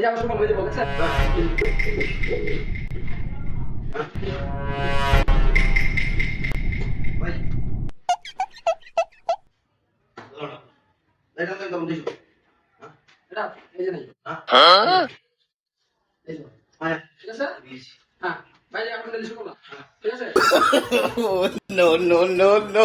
এই যে আমার সকাল হয়ে যাব দেখছেন এটা এই যে নেই হ্যাঁ এই যে আয় ঠিক আছে হ্যাঁ ভাই এখন দিলে শুরু ঠিক আছে no, no, no, no.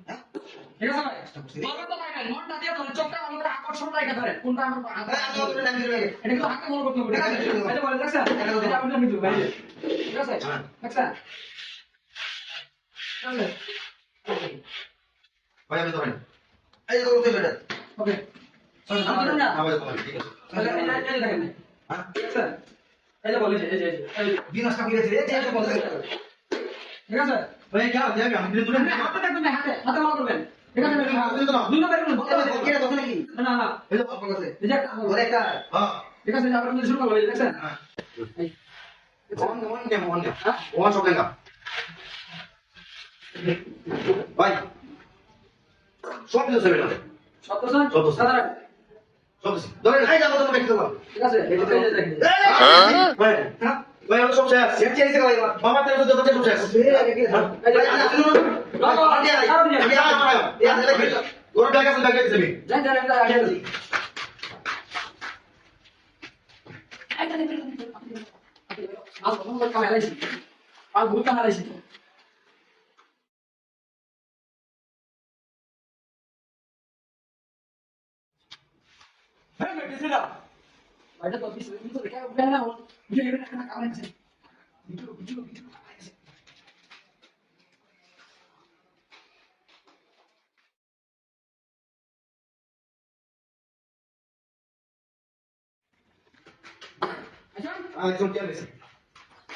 ঠিক আছে? ভাই মনটা তো লাগাই মনটা দিয়ে ধরে চোখটা ভালো করে আকর্ষণ রাখা ধরে কোনটা আমার আরে আমি ওদের নাম দিবে এটা কিন্তু হাতে মনে করতে হবে ঠিক আছে? এই বলে দেখছেন? এটা আপনি কিন্তু ভাই ঠিক আছে। দেখছেন? ভাই আমি ধরেন। এই যে করতে এটা। ওকে। আমি ধরুন না। আমাদের ঠিক আছে। তাহলে এই যে- এই যে দেখেন। হ্যাঁ? ঠিক এই যে বলে এই যে এই যে এই যে। বিনাশটা কি রে এই যে বলতে ঠিক আছে? ভাই কি হবে আমি দিলে তুলে হাতে হাতে। হাতে হ্যাঁ। হ্যাঁ। ওয়ান সব লেঙ্গা ভাই হবে সব দর্শন সব দর্শন। সাদা সব দিছি ধরেন যাব তুমি দেখতে ঠিক আছে ভাই হ্যাঁ? ভাই আমরা সব শেষ শেষ চেয়ে দিতে ভাই বাবা তেল তো তো সব শেষ ভাই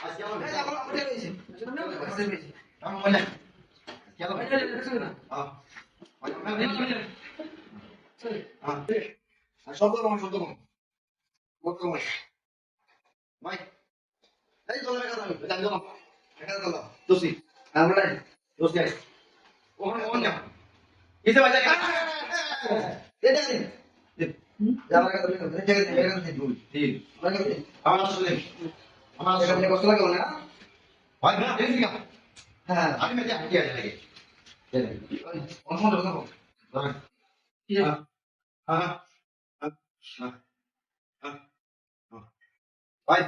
আজকে আমার মনে হ্যাঁ হ্যাঁ শব্দ কম শব্দ কম বহুত কম এই চলে দেখা যাবে জানি চলো দেখা চলো দোষী আমরা দোষী আছে ওখানে ওখানে যাও কিসে বাজা? এটা দিন। যাবার কথা বলি না জায়গা দিন জায়গা ঠিক। আমার আসলে আমার আসলে কষ্ট লাগে না? ভাই না দেখি না হ্যাঁ। আমি মেজে হাঁটি আছে ধরো হ্যাঁ হ্যাঁ হ্যাঁ হ্যাঁ। আরে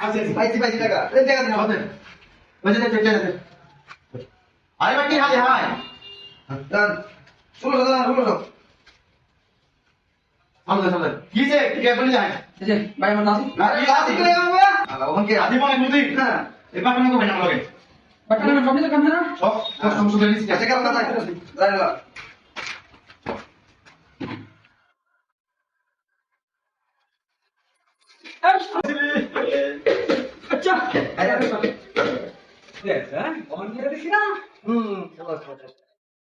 আচ্ছা ভাই কি হাই শুনো দাদা সব আমাদের সামনে কি যে কি বলি যায় এই যে ভাই আমার নাসি না কি আছে কি আমরা। আলা ওখান আদি মনে মুদি। হ্যাঁ। না লাগে না? সব সমস্যা আচ্ছা কেন কথা জানিলা আচ্ছা। আরে দেখ হ্যাঁ অন করে দেখি না। হুম চলো চলো।